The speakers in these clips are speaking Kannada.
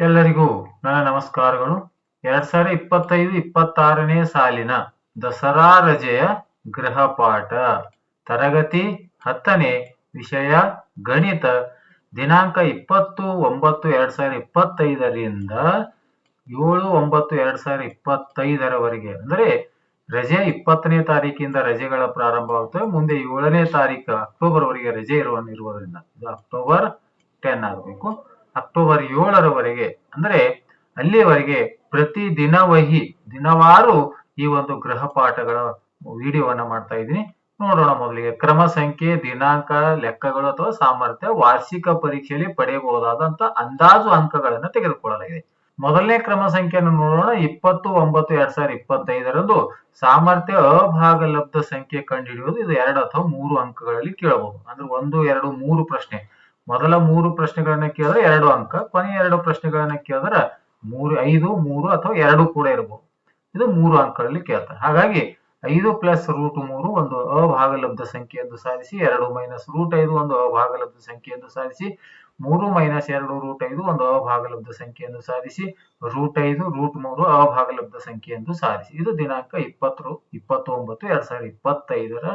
ಎಲ್ಲರಿಗೂ ನನ್ನ ನಮಸ್ಕಾರಗಳು. ಎರಡ್ ಸಾವಿರದ ಇಪ್ಪತ್ತೈದು ಇಪ್ಪತ್ತಾರನೇ ಸಾಲಿನ ದಸರಾ ರಜೆಯ ಗೃಹಪಾಠ ತರಗತಿ ಹತ್ತನೇ ವಿಷಯ ಗಣಿತ. ದಿನಾಂಕ ಇಪ್ಪತ್ತು ಒಂಬತ್ತು ಎರಡ್ ಸಾವಿರದ ಇಪ್ಪತ್ತೈದರಿಂದ ಏಳು ಒಂಬತ್ತು ಎರಡ್ ಸಾವಿರದ ಇಪ್ಪತ್ತೈದರವರೆಗೆ. ಅಂದ್ರೆ ರಜೆ ಇಪ್ಪತ್ತನೇ ತಾರೀಕಿಂದ ರಜೆಗಳ ಪ್ರಾರಂಭವಾಗುತ್ತವೆ ಮುಂದೆ ಏಳನೇ ತಾರೀಕು ಅಕ್ಟೋಬರ್ ವರೆಗೆ ರಜೆ ಇರುವ ಇರುವುದರಿಂದ. ಇದು ಅಕ್ಟೋಬರ್ ಟೆನ್ ಆಗಬೇಕು. ಅಕ್ಟೋಬರ್ ಏಳರವರೆಗೆ ಅಂದ್ರೆ ಅಲ್ಲಿಯವರೆಗೆ ಪ್ರತಿ ದಿನವಹಿ, ದಿನವಾರು ಈ ಒಂದು ಗೃಹಪಾಠಗಳ ವಿಡಿಯೋವನ್ನ ಮಾಡ್ತಾ ಇದ್ದೀನಿ. ನೋಡೋಣ ಮೊದಲಿಗೆ ಕ್ರಮ ಸಂಖ್ಯೆ, ದಿನಾಂಕ, ಲೆಕ್ಕಗಳು ಅಥವಾ ಸಾಮರ್ಥ್ಯ, ವಾರ್ಷಿಕ ಪರೀಕ್ಷೆಯಲ್ಲಿ ಪಡೆಯಬಹುದಾದಂತ ಅಂದಾಜು ಅಂಕಗಳನ್ನು ತೆಗೆದುಕೊಳ್ಳಲಾಗಿದೆ. ಮೊದಲನೇ ಕ್ರಮ ಸಂಖ್ಯೆಯನ್ನು ನೋಡೋಣ. ಇಪ್ಪತ್ತು, ಒಂಬತ್ತು, ಎರಡ್ ಸಾವಿರದ ಇಪ್ಪತ್ತೈದರಂದು ಸಾಮರ್ಥ್ಯ ಅಭಾಗಲಬ್ಧ ಸಂಖ್ಯೆ ಕಂಡುಹಿಡಿಯುವುದು. ಇದು ಎರಡು ಅಥವಾ ಮೂರು ಅಂಕಗಳಲ್ಲಿ ಕೇಳಬಹುದು. ಅಂದ್ರೆ ಒಂದು, ಎರಡು, ಮೂರು ಪ್ರಶ್ನೆ. ಮೊದಲ ಮೂರು ಪ್ರಶ್ನೆಗಳನ್ನ ಕೇಳಿದ್ರೆ ಎರಡು ಅಂಕ, ಕೊನೆಯ ಎರಡು ಪ್ರಶ್ನೆಗಳನ್ನ ಕೇಳಿದ್ರೆ ಮೂರು, ಐದು, ಮೂರು ಅಥವಾ ಎರಡು ಕೂಡ ಇರಬಹುದು ಇದು ಮೂರು ಅಂಕಗಳಲ್ಲಿ ಕೇಳ್ತಾರೆ. ಹಾಗಾಗಿ ಐದು ಪ್ಲಸ್ ರೂಟ್ ಮೂರು ಒಂದು ಅಭಾಗಲಬ್ಧ ಸಂಖ್ಯೆ ಎಂದು ಸಾಧಿಸಿ ಎರಡು ಮೈನಸ್ ರೂಟ್ ಐದು ಒಂದು ಅಭಾಗಲಬ್ಧ ಸಂಖ್ಯೆ ಎಂದು ಸಾಧಿಸಿ ಮೂರು ಮೈನಸ್ ಎರಡು ರೂಟ್ ಐದು ಒಂದು ಅಭಾಗಲಬ್ಧ ಸಂಖ್ಯೆಯನ್ನು ಸಾಧಿಸಿ ರೂಟ್ ಐದು ರೂಟ್ ಮೂರು ಅಭಾಗಲಬ್ಧ ಸಂಖ್ಯೆ ಎಂದು ಸಾಧಿಸಿ. ಇದು ದಿನಾಂಕ ಇಪ್ಪತ್ತು ಇಪ್ಪತ್ತೊಂಬತ್ತು, ಎರಡ್ ಸಾವಿರದ ಇಪ್ಪತ್ತೈದರ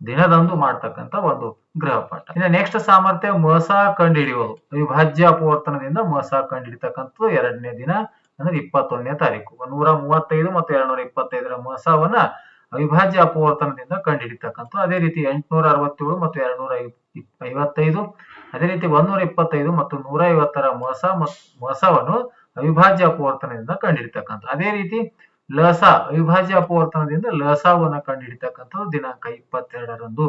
ದಿನದಂದು ಮಾಡ್ತಕ್ಕಂತ ಒಂದು ಗೃಹಪಾಠ. ಇನ್ನು ನೆಕ್ಸ್ಟ್ ಸಾಮರ್ಥ್ಯ ಮೋಸ ಕಂಡುಹಿಡಿಯುವುದು ಅವಿಭಾಜ್ಯ ಅಪವರ್ತನದಿಂದ ಮೋಸ ಕಂಡುಹಿಡಿತಕ್ಕಂಥದ್ದು ಎರಡನೇ ದಿನ, ಅಂದ್ರೆ ಇಪ್ಪತ್ತೊಂದನೇ ತಾರೀಕು. ನೂರ ಮೂವತ್ತೈದು ಮತ್ತು ಎರಡ್ನೂರ ಇಪ್ಪತ್ತೈದರ ಮೋಸವನ್ನ ಅವಿಭಾಜ್ಯ ಅಪವರ್ತನದಿಂದ ಕಂಡುಹಿಡಿತಕ್ಕಂಥ ಅದೇ ರೀತಿ ಎಂಟುನೂರ ಅರವತ್ತೇಳು ಮತ್ತು ಎರಡ್ನೂರ ಐವತ್ತೈದು. ಅದೇ ರೀತಿ ಒಂದೂರ ಇಪ್ಪತ್ತೈದು ಮತ್ತು ನೂರ ಐವತ್ತರ ಮೋಸ ಮೋಸವನ್ನು ಅವಿಭಾಜ್ಯ ಅಪವರ್ತನದಿಂದ ಕಂಡುಹಿಡಿತಕ್ಕಂಥ ಅದೇ ರೀತಿ ಲಸ, ಅವಿಭಾಜ್ಯ ಅಪವರ್ತನದಿಂದ ಲಸವನ್ನ ಕಂಡುಹಿಡಿತಕ್ಕಂಥದ್ದು ದಿನಾಂಕ ಇಪ್ಪತ್ತೆರಡರಂದು.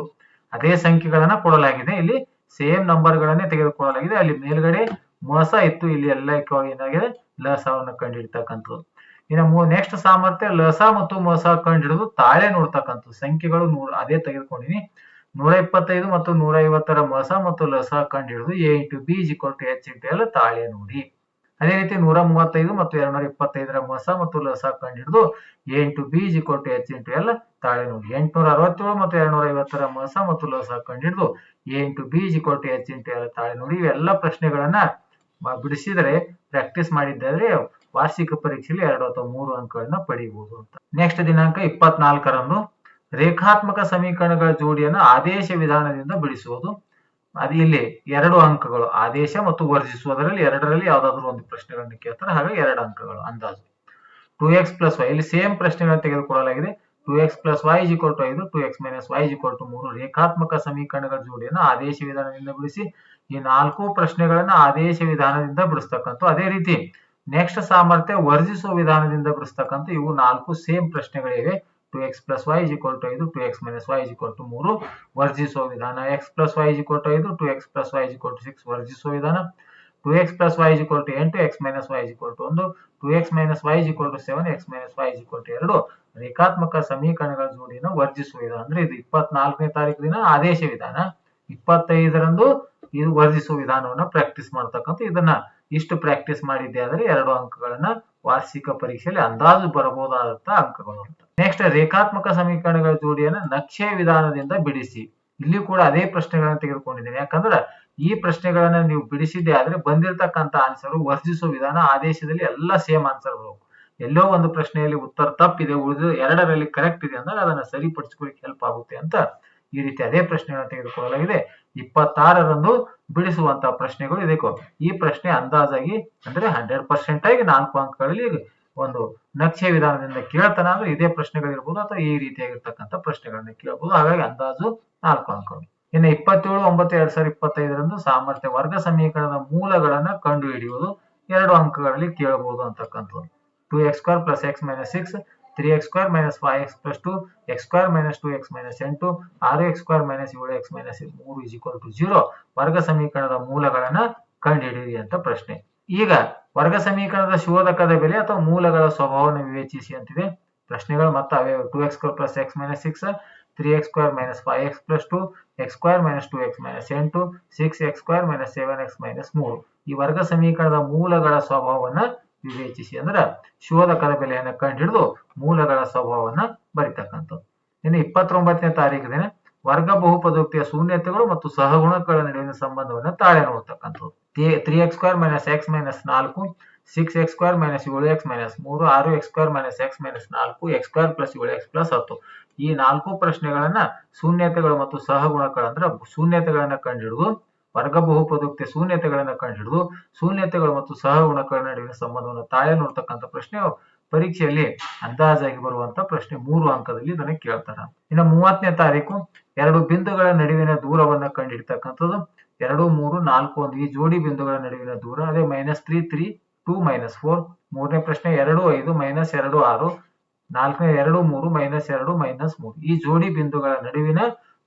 ಅದೇ ಸಂಖ್ಯೆಗಳನ್ನ ಕೊಡಲಾಗಿದೆ. ಇಲ್ಲಿ ಸೇಮ್ ನಂಬರ್ ಗಳನ್ನೇ ತೆಗೆದುಕೊಳ್ಳಲಾಗಿದೆ. ಅಲ್ಲಿ ಮೇಲ್ಗಡೆ ಮಸ ಇತ್ತು. ಇಲ್ಲಿ ಎಲ್ಲ ಏನಾಗಿದೆ? ಲಸವನ್ನ ಕಂಡುಹಿಡಿತಕ್ಕಂಥದ್ದು. ಇನ್ನು ನೆಕ್ಸ್ಟ್ ಸಾಮರ್ಥ್ಯ, ಲಸ ಮತ್ತು ಮಸ ಕಂಡುಹಿಡಿದು ತಾಳೆ ನೋಡ್ತಕ್ಕಂಥದ್ದು. ಸಂಖ್ಯೆಗಳು ನೂರ ಅದೇ ತೆಗೆದುಕೊಂಡಿನಿ. ನೂರ ಇಪ್ಪತ್ತೈದು ಮತ್ತು ನೂರ ಐವತ್ತರ ಮಸ ಮತ್ತು ಲಸ ಕಂಡುಹಿಡಿದು A into B equal to H into L ತಾಳೆ ನೋಡಿ. ಅದೇ ರೀತಿ ನೂರ ಮೂವತ್ತೈದು ಮತ್ತು ಎರಡ್ನೂರ ಇಪ್ಪತ್ತೈದರ ಮಸ ಮತ್ತು ಲಸ ಕಂಡುಹಿಡಿದು ಎ ಇಂಟು ಬಿ ಜಿ ಕೊಟ್ಟು ಎಚ್ ಇಂಟು ಎಲ್ಲ ತಾಳೆ ನೋಡಿ ಎಂಟುನೂರ ಅರವತ್ತೇಳು ಮತ್ತು ಎರಡ್ನೂರ ಐವತ್ತರ ಮಸ ಮತ್ತು ಲಸ ಕಂಡು ಹಿಡಿದು ಎಂಟು ಬಿ ಜಿ ಟು ಎಚ್ ಇಂಟು ಎಲ್ಲ ತಾಳೆ ನೋಡಿ ಇವೆಲ್ಲ ಪ್ರಶ್ನೆಗಳನ್ನ ಬಿಡಿಸಿದರೆ ಪ್ರಾಕ್ಟೀಸ್ ಮಾಡಿದ್ದಾದ್ರೆ ವಾರ್ಷಿಕ ಪರೀಕ್ಷೆಯಲ್ಲಿ ಎರಡು ಅಥವಾ ಮೂರು ಅಂಕಗಳನ್ನ ಪಡೆಯಬಹುದು ಅಂತ. ನೆಕ್ಸ್ಟ್ ದಿನಾಂಕ ಇಪ್ಪತ್ನಾಲ್ಕರಂದು ರೇಖಾತ್ಮಕ ಸಮೀಕರಣಗಳ ಜೋಡಿಯನ್ನು ಆದೇಶ ವಿಧಾನದಿಂದ ಬಿಡಿಸುವುದು. ಅದು ಇಲ್ಲಿ ಎರಡು ಅಂಕಗಳು, ಆದೇಶ ಮತ್ತು ವರ್ಜಿಸುವುದರಲ್ಲಿ ಎರಡರಲ್ಲಿ ಯಾವ್ದಾದ್ರು ಒಂದು ಪ್ರಶ್ನೆಗಳನ್ನು ಕೇಳ್ತಾರೆ. ಹಾಗಾಗಿ ಎರಡು ಅಂಕಗಳು ಅಂದಾಜು. ಟೂ ಎಕ್ಸ್ ಪ್ಲಸ್ ವೈ ಇಲ್ಲಿ ಸೇಮ್ ಪ್ರಶ್ನೆಗಳನ್ನು ತೆಗೆದುಕೊಳ್ಳಲಾಗಿದೆ. Two x plus y equal to ಐದು two x minus y equal to ಮೂರು. ರೇಖಾತ್ಮಕ ಸಮೀಕರಣಗಳ ಜೋಡಿಯನ್ನು ಆದೇಶ ವಿಧಾನದಿಂದ ಬಿಡಿಸಿ, ಈ ನಾಲ್ಕು ಪ್ರಶ್ನೆಗಳನ್ನ ಆದೇಶ ವಿಧಾನದಿಂದ ಬಿಡಿಸ್ತಕ್ಕಂಥ ಅದೇ ರೀತಿ. ನೆಕ್ಸ್ಟ್ ಸಾಮರ್ಥ್ಯ ವರ್ಜಿಸುವ ವಿಧಾನದಿಂದ ಬಿಡಿಸ್ತಕ್ಕಂಥ ಇವು ನಾಲ್ಕು same ಪ್ರಶ್ನೆಗಳಿವೆ. Two x plus y equal to ಐದು two x minus y equal to ಮೂರು ವರ್ಜಿಸುವ ವಿಧಾನ. X plus y equal to ಐದು two x plus y equal to six ವರ್ಜಿಸುವ ವಿಧಾನ. Two x plus y equal to ಎಂಟು x minus y equal to ಒಂದು. Two x minus y equal to seven x minus y equal to ಎರಡು. ರೇಖಾತ್ಮಕ ಸಮೀಕರಣಗಳ ಜೋಡಿಯನ್ನು ವರ್ಜಿಸುವ ವಿಧಾನ. ಅಂದ್ರೆ ಇದು ಇಪ್ಪತ್ನಾಲ್ಕನೇ ತಾರೀಕು ದಿನ ಆದೇಶ ವಿಧಾನ. ಇಪ್ಪತ್ತೈದರಂದು ಇದು ವರ್ಜಿಸುವ ವಿಧಾನವನ್ನು ಪ್ರಾಕ್ಟೀಸ್ ಮಾಡ್ತಕ್ಕಂಥ ಇದನ್ನ ಇಷ್ಟು ಪ್ರಾಕ್ಟೀಸ್ ಮಾಡಿದ್ದೆ ಆದ್ರೆ ಎರಡು ಅಂಕಗಳನ್ನ ವಾರ್ಷಿಕ ಪರೀಕ್ಷೆಯಲ್ಲಿ ಅಂದಾಜು ಬರಬಹುದಾದಂತಹ ಅಂಕಗಳು ಅಂತ. ನೆಕ್ಸ್ಟ್ ರೇಖಾತ್ಮಕ ಸಮೀಕರಣಗಳ ಜೋಡಿಯನ್ನ ನಕ್ಷೆ ವಿಧಾನದಿಂದ ಬಿಡಿಸಿ. ಇಲ್ಲಿ ಕೂಡ ಅದೇ ಪ್ರಶ್ನೆಗಳನ್ನ ತೆಗೆದುಕೊಂಡಿದ್ದೇನೆ. ಯಾಕಂದ್ರೆ ಈ ಪ್ರಶ್ನೆಗಳನ್ನ ನೀವು ಬಿಡಿಸಿದ್ದೆ ಆದ್ರೆ ಬಂದಿರತಕ್ಕಂತ ಆನ್ಸರ್ ವರ್ಜಿಸುವ ವಿಧಾನ, ಆದೇಶದಲ್ಲಿ ಎಲ್ಲ ಸೇಮ್ ಆನ್ಸರ್ ಬರಬೇಕು ಎಲ್ಲೋ ಒಂದು ಪ್ರಶ್ನೆಯಲ್ಲಿ ಉತ್ತರ ತಪ್ಪಿದೆ ಉಳಿದು ಎರಡರಲ್ಲಿ ಕರೆಕ್ಟ್ ಇದೆ ಅಂದ್ರೆ ಅದನ್ನ ಸರಿಪಡಿಸ್ಕೊಳ್ಳಿಕ್ಕೆ ಹೆಲ್ಪ್ ಆಗುತ್ತೆ ಅಂತ ಈ ರೀತಿ ಅದೇ ಪ್ರಶ್ನೆಗಳನ್ನು ತೆಗೆದುಕೊಳ್ಳಲಾಗಿದೆ. ಇಪ್ಪತ್ತಾರರಂದು ಬಿಡಿಸುವಂತಹ ಪ್ರಶ್ನೆಗಳು ಇದಕ್ಕೋ ಈ ಪ್ರಶ್ನೆ ಅಂದಾಜಾಗಿ ಅಂದ್ರೆ ಹಂಡ್ರೆಡ್ ಪರ್ಸೆಂಟ್ ಆಗಿ ನಾಲ್ಕು ಅಂಕಗಳಲ್ಲಿ ಒಂದು ನಕ್ಷೆ ವಿಧಾನದಿಂದ ಕೇಳ್ತಾನ ಅಂದ್ರೆ ಇದೇ ಪ್ರಶ್ನೆಗಳಿರ್ಬೋದು ಅಥವಾ ಈ ರೀತಿಯಾಗಿರ್ತಕ್ಕಂಥ ಪ್ರಶ್ನೆಗಳನ್ನ ಕೇಳಬಹುದು ಹಾಗಾಗಿ ಅಂದಾಜು ನಾಲ್ಕು ಅಂಕಗಳು. ಇನ್ನು ಇಪ್ಪತ್ತೇಳು ಒಂಬತ್ತು ಎರಡ್ ಸಾವಿರದ ಇಪ್ಪತ್ತೈದರಂದು ಸಾಮರ್ಥ್ಯ ವರ್ಗ ಸಮೀಕರಣದ ಮೂಲಗಳನ್ನ ಕಂಡುಹಿಡಿಯುವುದು ಎರಡು ಅಂಕಗಳಲ್ಲಿ ಕೇಳಬಹುದು ಅಂತಕ್ಕಂಥದ್ದು. Two x square plus x minus six three x square minus five x plus two x square minus two x minus ಎಂಟು, ಆರು ಎಕ್ಸ್ ಸ್ಕ್ವೇರ್ ಮೈನಸ್ ಏಳು ಎಕ್ಸ್ ಮೈನಸ್ ಮೂರು ಇಸ್ ಈಕ್ವಲ್ ಟು ಜೀರೋ ವರ್ಗ ಸಮೀಕರಣದ ಮೂಲಗಳನ್ನ ಕಂಡುಹಿಡಿಯಿರಿ ಅಂತ ಪ್ರಶ್ನೆ. ಈಗ ವರ್ಗ ಸಮೀಕರಣದ ಶೋಧಕದ ಬೆಲೆ ಅಥವಾ ಮೂಲಗಳ ಸ್ವಭಾವವನ್ನು ವಿವೇಚಿಸಿ ಅಂತಿದೆ. ಪ್ರಶ್ನೆಗಳು ಮತ್ತೆ ಅವೇ two x square plus x minus six three x square minus five x plus two x square minus two x minus ಎಂಟು six x square minus seven x minus ಮೂರು. ಈ ವರ್ಗ ಸಮೀಕರಣದ ಮೂಲಗಳ ಸ್ವಭಾವವನ್ನ ವಿವೇಚಿಸಿ ಅಂದ್ರೆ ಶೋಧಕದ ಬೆಲೆಯನ್ನು ಕಂಡುಹಿಡಿದು ಮೂಲಗಳ ಸ್ವಭಾವವನ್ನ ಬರಿತಕ್ಕಂಥದ್ದು. ಇನ್ನು ಇಪ್ಪತ್ತೊಂಬತ್ತನೇ ತಾರೀಕು ದಿನ ವರ್ಗ ಬಹುಪದೋಕ್ತಿಯ ಶೂನ್ಯತೆಗಳು ಮತ್ತು ಸಹಗುಣಕಗಳ ನಡುವಿನ ಸಂಬಂಧವನ್ನು ತಾಳೆ ನೋಡ್ತಕ್ಕಂಥದ್ದು. Three x square minus x minus ನಾಲ್ಕು, ಸಿಕ್ಸ್ ಎಕ್ಸ್ ಸ್ಕ್ವೇರ್ ಮೈನಸ್ ಏಳು ಎಕ್ಸ್ ಮೈನಸ್ ಮೂರು, ಆರು x square minus x minus ನಾಲ್ಕು, ಎಕ್ಸ್ ಸ್ಕ್ವೇರ್ ಪ್ಲಸ್ ಏಳು ಎಕ್ಸ್ ಪ್ಲಸ್ ಹತ್ತು. ಈ ನಾಲ್ಕು ಪ್ರಶ್ನೆಗಳನ್ನ ಶೂನ್ಯತೆಗಳು ಮತ್ತು ಸಹಗುಣಕಗಳು ಅಂದ್ರೆ ಶೂನ್ಯತೆಗಳನ್ನ ಕಂಡುಹಿಡಿದು ವರ್ಗ ಬಹುಪದೋಕ್ತಿ ಶೂನ್ಯತೆಗಳನ್ನ ಕಂಡುಹಿಡಿದು, ಶೂನ್ಯತೆಗಳು ಮತ್ತು ಸಹಗುಣಗಳ ನಡುವಿನ ಸಂಬಂಧವನ್ನು ತಾಯ ನೋಡ್ತಕ್ಕಂಥ ಪ್ರಶ್ನೆ ಪರೀಕ್ಷೆಯಲ್ಲಿ ಅಂದಾಜಾಗಿ ಬರುವಂತ ಪ್ರಶ್ನೆ ಮೂರು ಅಂಕದಲ್ಲಿ ಇದನ್ನ ಕೇಳ್ತಾರ. ಇನ್ನು ಮೂವತ್ತನೇ ತಾರೀಕು, ಎರಡು ಬಿಂದುಗಳ ನಡುವಿನ ದೂರವನ್ನ ಕಂಡುಹಿಡಿತಕ್ಕಂಥದ್ದು ಎರಡು, ಮೂರು, ನಾಲ್ಕು ಒಂದು ಈ ಜೋಡಿ ಬಿಂದುಗಳ ನಡುವಿನ ದೂರ. ಅದೇ minus three three two minus four ಮೂರನೇ ಪ್ರಶ್ನೆ ಎರಡು, ಐದು ಮೈನಸ್ ಎರಡು, ಆರು. ನಾಲ್ಕನೇ ಎರಡು, ಮೂರು ಮೈನಸ್ ಎರಡು ಮೈನಸ್ ಮೂರು. ಈ ಜೋಡಿ ಬಿಂದುಗಳ ನಡುವಿನ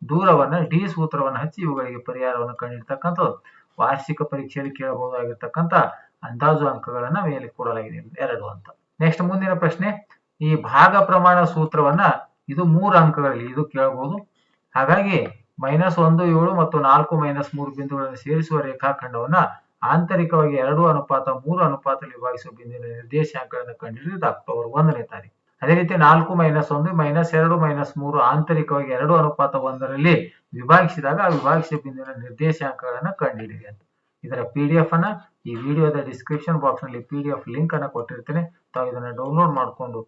ದೂರವನ್ನ, ಡಿ ಸೂತ್ರವನ್ನ ಹಚ್ಚಿ ಇವುಗಳಿಗೆ ಪರಿಹಾರವನ್ನು ಕಂಡಿರ್ತಕ್ಕಂಥದ್ದು. ವಾರ್ಷಿಕ ಪರೀಕ್ಷೆಯಲ್ಲಿ ಕೇಳಬಹುದಾಗಿರ್ತಕ್ಕಂಥ ಅಂದಾಜು ಅಂಕಗಳನ್ನ ಮೇಲೆ ಕೊಡಲಾಗಿದೆ ಎರಡು ಅಂತ. ನೆಕ್ಸ್ಟ್ ಮುಂದಿನ ಪ್ರಶ್ನೆ, ಈ ಭಾಗ ಪ್ರಮಾಣ ಸೂತ್ರವನ್ನ ಇದು ಮೂರು ಅಂಕಗಳಲ್ಲಿ ಇದು ಕೇಳಬಹುದು. ಹಾಗಾಗಿ ಮೈನಸ್ ಒಂದು, ಏಳು ಮತ್ತು ನಾಲ್ಕು ಮೈನಸ್ ಮೂರು ಬಿಂದುಗಳನ್ನು ಸೇರಿಸುವ ರೇಖಾಖಂಡವನ್ನ ಆಂತರಿಕವಾಗಿ ಎರಡು ಅನುಪಾತ, ಮೂರು ಅನುಪಾತದಲ್ಲಿ ವಿಭಾಗಿಸುವ ಬಿಂದುವಿನ ನಿರ್ದೇಶಾಂಕಗಳನ್ನು ಕಂಡುಹಿಡಿದು ಅಕ್ಟೋಬರ್ ಒಂದನೇ ತಾರೀಕು. ಅದೇ ರೀತಿ ನಾಲ್ಕು ಮೈನಸ್ ಒಂದು ಮೈನಸ್ ಎರಡು ಮೈನಸ್ ಮೂರು ಆಂತರಿಕವಾಗಿ ಎರಡು ಅನುಪಾತ ಒಂದರಲ್ಲಿ ವಿಭಾಗಿಸಿದಾಗ ಆ ವಿಭಾಗಿಸಿದ ಬಿಂದುವಿನ ನಿರ್ದೇಶಾಂಕಗಳನ್ನು ಕಂಡುಹಿಡಿಯಿರಿ ಅಂತ. ಇದರ ಪಿ ಡಿ ಎಫ್ ಅನ್ನ ಈ ವಿಡಿಯೋದ ಡಿಸ್ಕ್ರಿಪ್ಷನ್ ಬಾಕ್ಸ್ನಲ್ಲಿ ಪಿ ಡಿ ಎಫ್ ಲಿಂಕ್ ಅನ್ನ ಕೊಟ್ಟಿರ್ತೇನೆ. ತಾವು ಇದನ್ನ ಡೌನ್ಲೋಡ್ ಮಾಡಿಕೊಂಡು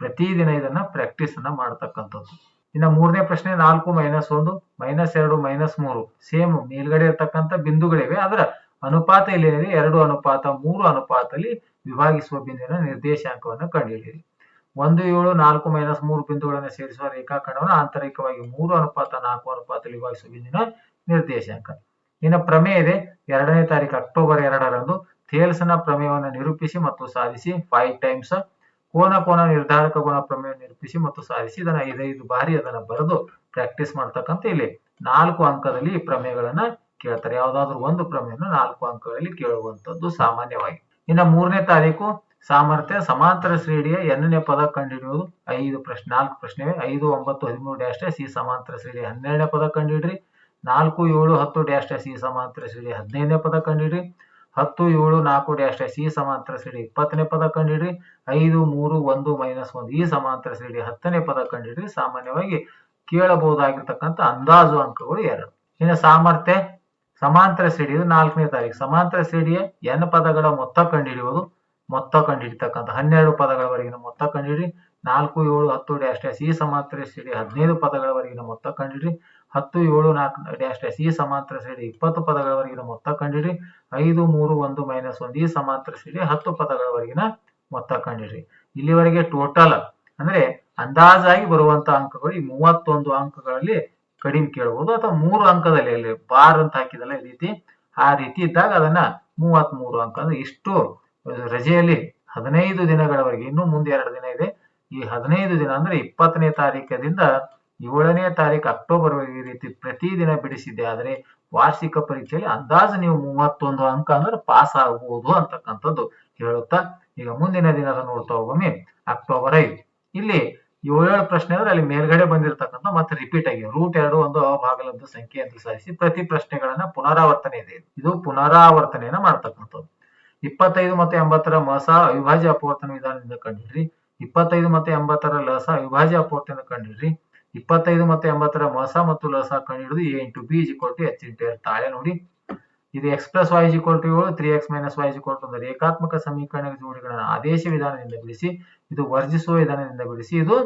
ಪ್ರತಿದಿನ ಇದನ್ನ ಪ್ರಾಕ್ಟೀಸ್ ಅನ್ನ ಮಾಡ್ತಕ್ಕಂಥದ್ದು. ಇನ್ನು ಮೂರನೇ ಪ್ರಶ್ನೆ, ನಾಲ್ಕು ಮೈನಸ್ ಒಂದು ಮೈನಸ್ ಎರಡು ಮೈನಸ್ ಮೂರು ಸೇಮ್ ಮೇಲ್ಗಡೆ ಇರ್ತಕ್ಕಂಥ ಬಿಂದುಗಳಿವೆ. ಅದರ ಅನುಪಾತ ಇಲ್ಲಿ ಎರಡು ಅನುಪಾತ, ಮೂರು ಅನುಪಾತದಲ್ಲಿ ವಿಭಾಗಿಸುವ ಬಿಂದುವಿನ ನಿರ್ದೇಶಾಂಕವನ್ನು ಕಂಡುಹಿಡಿಯಿರಿ ಒಂದು ಏಳು, ನಾಲ್ಕು ಮೈನಸ್ ಮೂರು ಬಿಂದುಗಳನ್ನು ಸೇರಿಸುವ ರೇಖಾಖಂಡವನ್ನು ಆಂತರಿಕವಾಗಿ ಮೂರು ಅನುಪಾತ, ನಾಲ್ಕು ಅನುಪಾತ ವಿಭಾಗಿಸುವ ಬಿಂದಿನ ನಿರ್ದೇಶಾಂಕ. ಇನ್ನು ಪ್ರಮೇಯ ಇದೆ. ಎರಡನೇ ತಾರೀಕು ಅಕ್ಟೋಬರ್ ಎರಡರಂದು ಥೇಲ್ಸ್ನ ಪ್ರಮೇಯವನ್ನು ನಿರೂಪಿಸಿ ಮತ್ತು ಸಾಧಿಸಿ ಫೈವ್ ಟೈಮ್ಸ್ ಕೋನ ಕೋನ ನಿರ್ಧಾರಕ ಗುಣ ಪ್ರಮೇಯ ನಿರೂಪಿಸಿ ಮತ್ತು ಸಾಧಿಸಿ ಇದನ್ನ ಐದೈದು ಬಾರಿ ಅದನ್ನ ಬರೆದು ಪ್ರಾಕ್ಟೀಸ್ ಮಾಡ್ತಕ್ಕಂತ ಇಲ್ಲಿ ನಾಲ್ಕು ಅಂಕದಲ್ಲಿ ಈ ಪ್ರಮೇಯಗಳನ್ನ ಕೇಳ್ತಾರೆ. ಯಾವ್ದಾದ್ರು ಒಂದು ಪ್ರಮೇಯನ ನಾಲ್ಕು ಅಂಕಗಳಲ್ಲಿ ಕೇಳುವಂತದ್ದು ಸಾಮಾನ್ಯವಾಗಿ. ಇನ್ನು ಮೂರನೇ ತಾರೀಕು ಸಾಮರ್ಥ್ಯ, ಸಮಾಂತರ ಶ್ರೇಣಿಯ ಎನ್ನನೇ ಪದ ಕಂಡುಹಿಡಿಯುವುದು ಐದು ಪ್ರಶ್ನೆ, ನಾಲ್ಕು ಪ್ರಶ್ನೆ ಐದು, ಒಂಬತ್ತು, ಹದಿಮೂರು ಡ್ಯಾಶ್ ಸಿ ಸಮಾಂತರ ಶ್ರೇಣಿ ಹನ್ನೆರಡನೇ ಪದ ಕಂಡುಹಿಡ್ರಿ. ನಾಲ್ಕು, ಏಳು, ಹತ್ತು ಡ್ಯಾಶ್ ಸಿ ಸಮಾಂತರ ಶ್ರೇಣಿ ಹದಿನೈದನೇ ಪದ ಕಂಡುಹಿಡ್ರಿ. ಹತ್ತು, ಏಳು, ನಾಲ್ಕು ಡ್ಯಾಶ್ ಸಿ ಸಮಾಂತರ ಶ್ರೇಣಿ ಇಪ್ಪತ್ತನೇ ಪದ ಕಂಡುಹಿಡ್ರಿ. ಐದು, ಮೂರು, ಒಂದು ಮೈನಸ್ ಒಂದು ಈ ಸಮಾಂತರ ಶ್ರೇಣಿ ಹತ್ತನೇ ಪದ ಕಂಡುಹಿಡ್ರಿ. ಸಾಮಾನ್ಯವಾಗಿ ಕೇಳಬಹುದಾಗಿರ್ತಕ್ಕಂಥ ಅಂದಾಜು ಅಂಕಗಳು ಎರಡು. ಇನ್ನು ಸಾಮರ್ಥ್ಯ, ಸಮಾಂತರ ಶ್ರೇಣಿ ಇದು ನಾಲ್ಕನೇ ತಾರೀಕು. ಸಮಾಂತರ ಶ್ರೇಣಿಯ ಎನ್ ಪದಗಳ ಮೊತ್ತ ಕಂಡುಹಿಡಿಯುವುದು ಮೊತ್ತ ಕಂಡುಹಿಡಿತಕ್ಕಂಥ ಹನ್ನೆರಡು ಪದಗಳವರೆಗಿನ ಮೊತ್ತ ಕಂಡುಹಿಡಿ ನಾಲ್ಕು, ಏಳು, ಹತ್ತು ಡ್ಯಾಶ್ ಡ್ಯಾಶ್ ಈ ಸಮಾಂತರ ಶ್ರೇಣಿ ಹದಿನೈದು ಪದಗಳವರೆಗಿನ ಮೊತ್ತ ಕಂಡುಹಿಡಿ ಹತ್ತು, ಏಳು, ನಾಲ್ಕು ಡ್ಯಾಶ್ ಡ್ಯಾಶ್ ಈ ಸಮಾಂತರ ಸಿಡಿ ಇಪ್ಪತ್ತು ಪದಗಳವರೆಗಿನ ಮೊತ್ತ ಕಂಡುಹಿಡಿ ಐದು, ಮೂರು, ಒಂದು ಮೈನಸ್ ಒಂದು ಈ ಸಮಾಂತರ ಶ್ರೇಣಿ ಹತ್ತು ಪದಗಳವರೆಗಿನ ಮೊತ್ತ ಕಂಡುಹಿಡಿ ಇಲ್ಲಿವರೆಗೆ ಟೋಟಲ್ ಅಂದ್ರೆ ಅಂದಾಜಾಗಿ ಬರುವಂತ ಅಂಕಗಳು ಈ ಮೂವತ್ತೊಂದು ಅಂಕಗಳಲ್ಲಿ ಕಡಿಮೆ ಕೇಳಬಹುದು ಅಥವಾ ಮೂರು ಅಂಕದಲ್ಲಿ ಅಲ್ಲಿ ಬಾರ್ ಅಂತ ಹಾಕಿದಲ್ಲ ಈ ರೀತಿ, ಆ ರೀತಿ ಇದ್ದಾಗ ಅದನ್ನ ಮೂವತ್ತ್ ಮೂರು ಅಂಕ ಅಂದ್ರೆ ಇಷ್ಟು ರಜೆಯಲ್ಲಿ ಹದಿನೈದು ದಿನಗಳವರೆಗೆ, ಇನ್ನೂ ಮುಂದೆ ಎರಡು ದಿನ ಇದೆ. ಈ ಹದಿನೈದು ದಿನ ಅಂದ್ರೆ ಇಪ್ಪತ್ತನೇ ತಾರೀಕದಿಂದ ಏಳನೇ ತಾರೀಕು ಅಕ್ಟೋಬರ್ ಈ ರೀತಿ ಪ್ರತಿದಿನ ಬಿಡಿಸಿದ್ದೆ. ಆದರೆ ವಾರ್ಷಿಕ ಪರೀಕ್ಷೆಯಲ್ಲಿ ಅಂದಾಜು ನೀವು ಮೂವತ್ತೊಂದು ಅಂಕ ಅಂದ್ರೆ ಪಾಸ್ ಆಗಬಹುದು ಅಂತಕ್ಕಂಥದ್ದು ಹೇಳುತ್ತಾ. ಈಗ ಮುಂದಿನ ದಿನದ ನೋಡ್ತಾ ಹೋಗೊಮ್ಮೆ ಅಕ್ಟೋಬರ್ ಐದು. ಇಲ್ಲಿ ಏಳೇಳು ಪ್ರಶ್ನೆ ಅಂದ್ರೆ ಅಲ್ಲಿ ಮೇಲ್ಗಡೆ ಬಂದಿರತಕ್ಕಂಥ ಮತ್ತೆ ರಿಪೀಟ್ ಆಗಿ ರೂಟ್ ಎರಡು ಒಂದು ಅಭಾಗಲಬ್ಧ ಸಂಖ್ಯೆ ಅಂತ ಸಾಧಿಸಿ ಪ್ರತಿ ಪ್ರಶ್ನೆಗಳನ್ನ ಪುನರಾವರ್ತನೆ ಇದೆ. ಇದು ಪುನರಾವರ್ತನೆಯನ್ನ ಮಾಡ್ತಕ್ಕಂಥದ್ದು. ಇಪ್ಪತ್ತೈದು ಮತ್ತು ಎಂಬತ್ತರ ಮಸ ಅವಿಭಾಜ್ಯ ಅಪವರ್ತನ ವಿಧಾನದಿಂದ ಕಂಡಿಡ್ರಿ. ಇಪ್ಪತ್ತೈದು ಮತ್ತೆ ಎಂಬತ್ತರ ಲಸ ಅವಿಭಾಜ್ಯ ಅಪವರ್ತನ ಕಂಡಿಡ್ರಿ. ಇಪ್ಪತ್ತೈದು ಮತ್ತೆ ಎಂಬತ್ತರ ಮಸ ಮತ್ತು ಲಸ ಕಂಡುಹಿಡಿದು A into B is equal to H into ಎರ್ ತಾಳೆ ನೋಡಿ. ಇದು x plus y equal to ಏಳು, three x minus y equal to ಒಂದು. ರೇಖಾತ್ಮಕ ಸಮೀಕರಣ ಜೋಡಿಗಳನ್ನು ಆದೇಶ ವಿಧಾನದಿಂದ ಬಿಡಿಸಿ, ಇದು ವರ್ಜಿಸುವ ವಿಧಾನದಿಂದ ಬಿಡಿಸಿ, ಇದು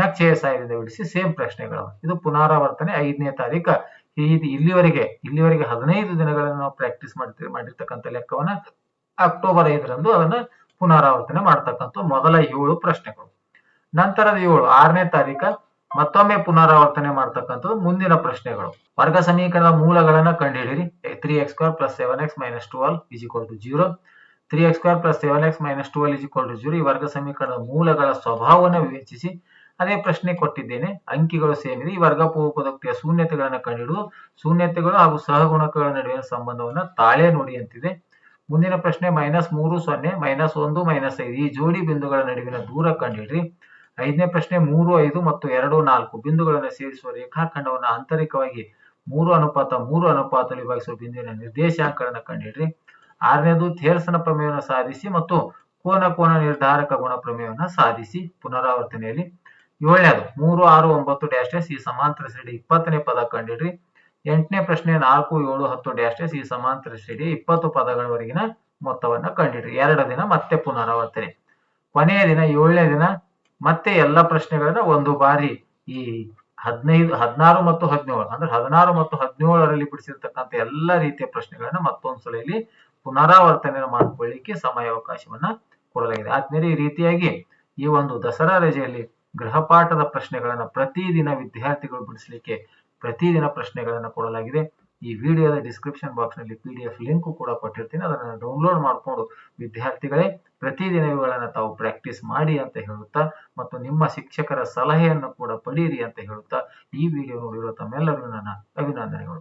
ನಕ್ಷೆಯ ಸಹಾಯದಿಂದ ಬಿಡಿಸಿ, ಸೇಮ್ ಪ್ರಶ್ನೆಗಳು. ಇದು ಪುನರಾವರ್ತನೆ ಐದನೇ ತಾರೀಕು. ಇದು ಇಲ್ಲಿವರೆಗೆ ಇಲ್ಲಿವರೆಗೆ ಹದಿನೈದು ದಿನಗಳನ್ನು ನಾವು ಪ್ರಾಕ್ಟೀಸ್ ಮಾಡ್ತೀವಿ, ಮಾಡಿರ್ತಕ್ಕಂಥ ಲೆಕ್ಕವನ್ನ ಅಕ್ಟೋಬರ್ ಐದರಂದು ಅದನ್ನ ಪುನರಾವರ್ತನೆ ಮಾಡ್ತಕ್ಕಂಥ ಮೊದಲ ಏಳು ಪ್ರಶ್ನೆಗಳು. ನಂತರದ ಏಳು, ಆರನೇ ತಾರೀಕ ಮತ್ತೊಮ್ಮೆ ಪುನರಾವರ್ತನೆ ಮಾಡ್ತಕ್ಕಂಥದ್ದು ಮುಂದಿನ ಪ್ರಶ್ನೆಗಳು. ವರ್ಗ ಸಮೀಕರಣದ ಮೂಲಗಳನ್ನ ಕಂಡುಹಿಡಿಯಿರಿ. Three x square plus seven x minus twelve is equal to zero three x square plus seven x minus twelve is equal to zero ಈ ವರ್ಗ ಸಮೀಕರಣದ ಮೂಲಗಳ ಸ್ವಭಾವವನ್ನು ವಿವೇಚಿಸಿ ಅದೇ ಪ್ರಶ್ನೆ ಕೊಟ್ಟಿದ್ದೇನೆ. ಅಂಕಿಗಳು ಸೇಮ್ ಈ ವರ್ಗ ಪೂರ್ವಪದಕ್ತಿಯ ಶೂನ್ಯತೆಗಳನ್ನು ಕಂಡುಹಿಡಿದು, ಶೂನ್ಯತೆಗಳು ಹಾಗೂ ಸಹಗುಣಕಗಳ ನಡುವಿನ ಸಂಬಂಧವನ್ನ ತಾಳೆ ನೋಡಿ ಅಂತಿದೆ. ಮುಂದಿನ ಪ್ರಶ್ನೆ ಮೈನಸ್ ಮೂರು ಸೊನ್ನೆ ಮೈನಸ್ ಒಂದು ಮೈನಸ್ ಐದು. ಈ ಜೋಡಿ ಬಿಂದುಗಳ ನಡುವಿನ ದೂರ ಕಂಡುಹಿಡಿರಿ. ಐದನೇ ಪ್ರಶ್ನೆ ಮೂರು, ಐದು ಮತ್ತು ಎರಡು, ನಾಲ್ಕು ಬಿಂದುಗಳನ್ನು ಸೇರಿಸುವ ರೇಖಾಖಂಡವನ್ನು ಆಂತರಿಕವಾಗಿ ಮೂರು ಅನುಪಾತ ಮೂರು ಅನುಪಾತ ವಿಭಾಗಿಸುವ ಬಿಂದುವಿನ ನಿರ್ದೇಶಾಂಕಗಳನ್ನು ಕಂಡುಹಿಡ್ರಿ. ಆರನೇದು ಥೇರ್ಸನ ಪ್ರಮೇಯವನ್ನು ಸಾಧಿಸಿ ಮತ್ತು ಕೋನ ಕೋನ ನಿರ್ಧಾರಕ ಗುಣ ಪ್ರಮೇಯವನ್ನು ಸಾಧಿಸಿ ಪುನರಾವರ್ತನೆಯಲ್ಲಿ. ಏಳನೇದು, ಮೂರು, ಆರು, ಒಂಬತ್ತು ಡ್ಯಾಶ್ ಡ್ಯಾಶ್ ಈ ಸಮಾಂತರ ಶ್ರೇಣಿ ಇಪ್ಪತ್ತನೇ ಪದ ಕಂಡಿಡ್ರಿ ಎಂಟನೇ ಪ್ರಶ್ನೆ ನಾಲ್ಕು ಏಳು ಹತ್ತು ಡ್ಯಾಶ್ ಈ ಸಮಾಂತರ ಶ್ರೇಣಿ ಇಪ್ಪತ್ತು ಪದಗಳವರೆಗಿನ ಮೊತ್ತವನ್ನ ಕಂಡಿಡ್ರಿ ಎರಡು ದಿನ ಮತ್ತೆ ಪುನರಾವರ್ತನೆ. ಕೊನೆಯ ದಿನ, ಏಳನೇ ದಿನ ಮತ್ತೆ ಎಲ್ಲ ಪ್ರಶ್ನೆಗಳನ್ನ ಒಂದು ಬಾರಿ ಈ ಹದಿನೈದು, ಹದಿನಾರು ಮತ್ತು ಹದಿನೇಳು, ಅಂದ್ರೆ ಹದಿನಾರು ಮತ್ತು ಹದಿನೇಳರಲ್ಲಿ ಬಿಡಿಸಿರ್ತಕ್ಕಂಥ ಎಲ್ಲ ರೀತಿಯ ಪ್ರಶ್ನೆಗಳನ್ನ ಮತ್ತೊಂದ್ಸಲ ಇಲ್ಲಿ ಪುನರಾವರ್ತನೆ ಮಾಡಿಕೊಳ್ಳಿಕ್ಕೆ ಸಮಯಾವಕಾಶವನ್ನ ಕೊಡಲಾಗಿದೆ. ಆದ್ಮೇಲೆ ಈ ರೀತಿಯಾಗಿ ಈ ಒಂದು ದಸರಾ ರಜೆಯಲ್ಲಿ ಗೃಹಪಾಠದ ಪ್ರಶ್ನೆಗಳನ್ನ ಪ್ರತಿದಿನ ವಿದ್ಯಾರ್ಥಿಗಳು ಬಿಡಿಸಲಿಕ್ಕೆ ಪ್ರತಿದಿನ ಪ್ರಶ್ನೆಗಳನ್ನು ಕೊಡಲಾಗಿದೆ. ಈ ವಿಡಿಯೋದ ಡಿಸ್ಕ್ರಿಪ್ಷನ್ ಬಾಕ್ಸ್ನಲ್ಲಿ ಪಿ ಡಿ ಎಫ್ ಲಿಂಕ್ ಕೂಡ ಕೊಟ್ಟಿರ್ತೀನಿ. ಅದನ್ನು ಡೌನ್ಲೋಡ್ ಮಾಡಿಕೊಂಡು ವಿದ್ಯಾರ್ಥಿಗಳೇ ಪ್ರತಿದಿನ ಇವುಗಳನ್ನು ತಾವು ಪ್ರಾಕ್ಟೀಸ್ ಮಾಡಿ ಅಂತ ಹೇಳುತ್ತಾ ಮತ್ತು ನಿಮ್ಮ ಶಿಕ್ಷಕರ ಸಲಹೆಯನ್ನು ಕೂಡ ಪಡೆಯಿರಿ ಅಂತ ಹೇಳುತ್ತಾ ಈ ವಿಡಿಯೋ ನೋಡಿರೋ ತಮ್ಮೆಲ್ಲರಿಗೂ ನನ್ನ ಅಭಿನಂದನೆಗಳು.